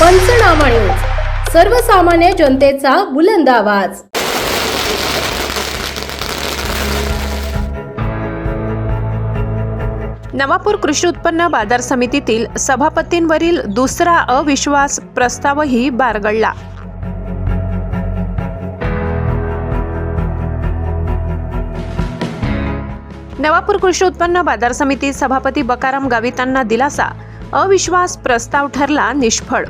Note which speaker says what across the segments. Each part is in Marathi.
Speaker 1: पंचनामा न्यूज. सर्वसामान्य जनतेचा बुलंद आवाज.
Speaker 2: नवापूर कृषी उत्पन्न बाजार समितीतील सभापतींवरील दुसरा अविश्वास प्रस्तावही बारगळला नवापूर कृषी उत्पन्न बाजार समिती सभापती बकाराम गावितांना दिलासा. अविश्वास प्रस्ताव ठरला निष्फळ.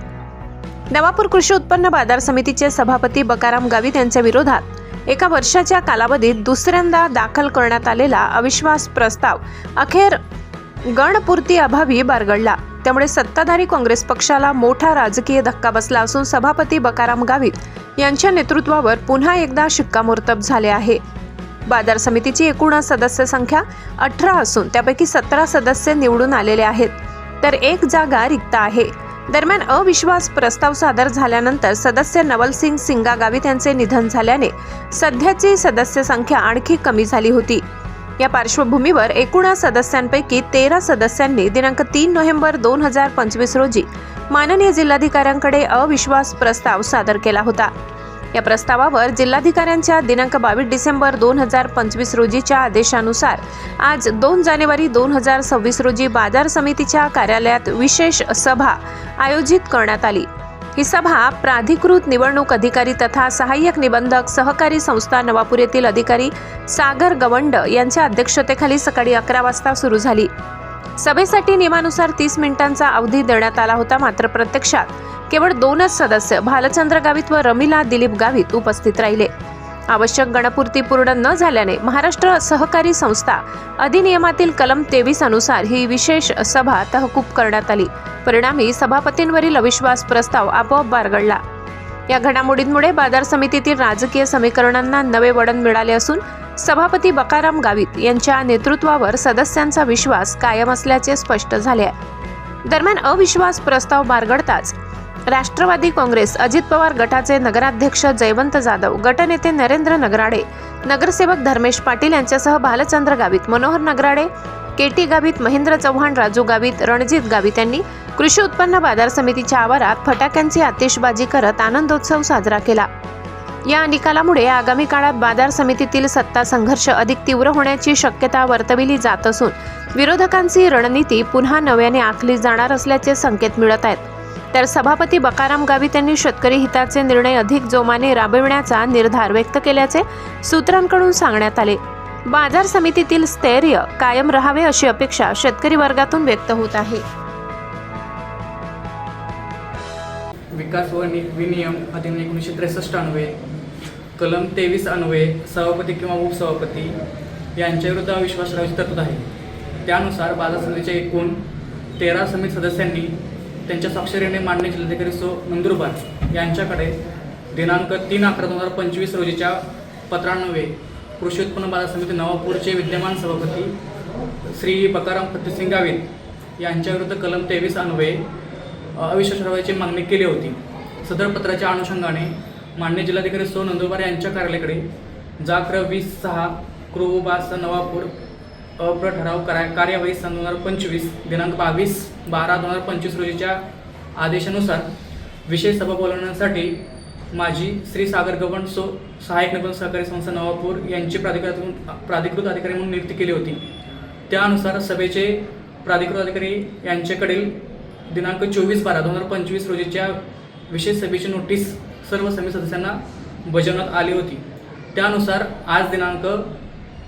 Speaker 2: नवापूर कृषी उत्पन्न बाजार समितीचे सभापती बकाराम गावित यांच्या विरोधात एका वर्षाच्या कालावधीत दुसऱ्यांदा दाखल करण्यात आलेला अविश्वास प्रस्ताव अखेर गणपूर्ती अभावी बारगडला. त्यामुळे सत्ताधारी काँग्रेस पक्षाला मोठा राजकीय धक्का बसला असून सभापती बकाराम गावित यांच्या नेतृत्वावर पुन्हा एकदा शिक्कामोर्तब झाले आहे. बाजार समितीची एकूण सदस्य संख्या अठरा असून त्यापैकी सतरा सदस्य निवडून आलेले आहेत. तर एक जागा रिक्त आहे. दरम्यान अविश्वास प्रस्ताव सादर झाल्यानंतर सदस्य नवलसिंग सिंगा गावित यांचे निधन झाल्याने सध्याची सदस्य संख्या आणखी कमी झाली होती. या पार्श्वभूमीवर एकूण सदस्यांपैकी तेरा सदस्यांनी दिनांक तीन नोव्हेंबर दोन हजार पंचवीस रोजी माननीय जिल्हाधिकाऱ्यांकडे अविश्वास प्रस्ताव सादर केला होता. या प्रस्तावावर जिल्हाधिकाऱ्यांच्या दिनांक बावीस डिसेंबर दोन हजार पंचवीस रोजीच्या आदेशानुसार आज दोन जानेवारी दोन हजार सव्वीस रोजी बाजार समितीच्या कार्यालयात विशेष सभा आयोजित करण्यात आली. ही सभा प्राधिकृत निवडणूक अधिकारी तथा सहाय्यक निबंधक सहकारी संस्था नवापूर येथील अधिकारी सागर गवंड यांच्या अध्यक्षतेखाली सकाळी अकरा वाजता सुरू झाली. सभेसाठी नियमानुसार तीस मिनिटांचा अवधी देण्यात आला होता मात्र प्रत्यक्षात केवळ दोनच सदस्य भालचंद्र गावित व रमिला दिलीप गावित उपस्थित राहिले. आवश्यक गणपूर्ती पूर्ण न झाल्याने महाराष्ट्र सहकारी संस्था अधिनियमातील कलम तेवीस अनुसार ही विशेष सभा तहकूब करण्यात आली. परिणामी सभापतींवरील अविश्वास प्रस्ताव आपोआप बारगडला. या घडामोडींमुळे बाजार समितीतील राजकीय समीकरणांना नवे वळण मिळाले असून सभापती बकाराम गावित यांच्या नेतृत्वावर सदस्यांचा विश्वास कायम असल्याचे स्पष्ट झाले आहे. दरम्यान अविश्वास प्रस्ताव बारगडताच राष्ट्रवादी काँग्रेस अजित पवार गटाचे नगराध्यक्ष जयवंत जाधव गटनेते नरेंद्र नगराडे नगरसेवक धर्मेश पाटील यांच्यासह भालचंद्र गावित मनोहर नगराडे केटी गावित महेंद्र चव्हाण राजू गावित रणजित गावित यांनी कृषी उत्पन्न बाजार समितीच्या आवारात फटाक्यांची आतिषबाजी करत आनंदोत्सव साजरा केला. या निकालामुळे आगामी काळात बाजार समितीतील सत्ता संघर्ष अधिक तीव्र होण्याची शक्यता वर्तविली जात असून विरोधकांची रणनीती पुन्हा नव्याने आखली जाणार असल्याचे संकेत मिळत आहेत. तर सभापती बकाराम गावित यांनी शेतकरी हिताचे निर्णय अधिक जोमाने राबविण्याचा निर्धार व्यक्त केल्याचे सूत्रांकडून सांगण्यात आले. बाजार समितीतील स्थैर्य कायम राहावे अशी अपेक्षा शेतकरी वर्गातून व्यक्त होत आहे.
Speaker 3: विकास व विनियम अधिनियम एकोणीसशे त्रेसष्ट अन्वये कलम तेवीस अन्वये सभापती किंवा उपसभापती यांच्याविरुद्ध अविश्वास ठरावाची तरतूद आहे त्यानुसार बाजार समितीच्या एकूण तेरा समिती सदस्यांनी त्यांच्या स्वाक्षरीने मान्य जिल्हाधिकारी सो नंदुरबार यांच्याकडे दिनांक तीन अकरा दोन हजार पंचवीस रोजीच्या पत्रान्वये कृषी उत्पन्न बाजार समिती नवापूरचे विद्यमान सभापती श्री बकाराम फतेसिंग गावित यांच्याविरुद्ध कलम तेवीस अन्वये अविश्वास ठरावाची मागणी केली होती. सदर पत्राच्या अनुषंगाने मान्य जिल्हाधिकारी सो नंदुरबार यांच्या कार्यालयाकडे जाक्र वीस सहा क्रोबास नवापूर अप्र ठराव करा कार्यवाही सन दोन हजार पंचवीस दिनांक बावीस बारा दोन हजार पंचवीस रोजीच्या आदेशानुसार विशेष सभा बोलवण्यासाठी माझी श्री सागर गवंड सो सहाय्यक नगर सहकारी संस्था नवापूर यांची प्राधिकृत प्राधिकृत अधिकारी म्हणून नियुक्ती केली होती. त्यानुसार सभेचे प्राधिकृत अधिकारी यांच्याकडील दिनांक चोवीस बारा दोन हजार पंचवीस रोजीच्या विशेष सभेची नोटीस सर्व समिती सदस्यांना बजावण्यात आली होती. त्यानुसार आज दिनांक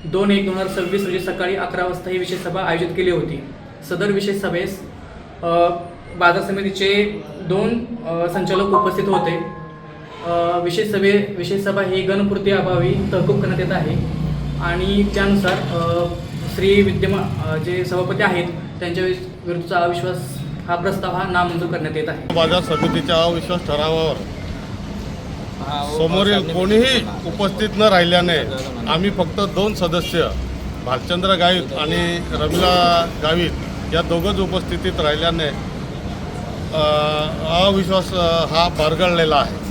Speaker 3: दोन एक दोन हजार सव्वीस रोजी सकाळी अकरा वाजता ही विशेष सभा आयोजित केली होती. सदर विशेष सभेस बाजार समितीचे दोन संचालक उपस्थित होते. विशेष सभे विशेष सभा ही गणपूर्ती अभावी तहकूब करण्यात येत आहे. आणि त्यानुसार श्री विद्यमान जे सभापती आहेत त्यांच्या विरुद्धचा अविश्वास हा प्रस्ताव हा नामंजूर करण्यात येत आहे.
Speaker 4: बाजार समितीच्या अविश्वास ठरावावर समोरील कोणीही उपस्थित न राहिल्याने आम्ही फक्त दोन सदस्य भालचंद्र गावित आणि रमिला गावित या दोघंच उपस्थितीत राहिल्याने अविश्वास हा बारगळलेला आहे.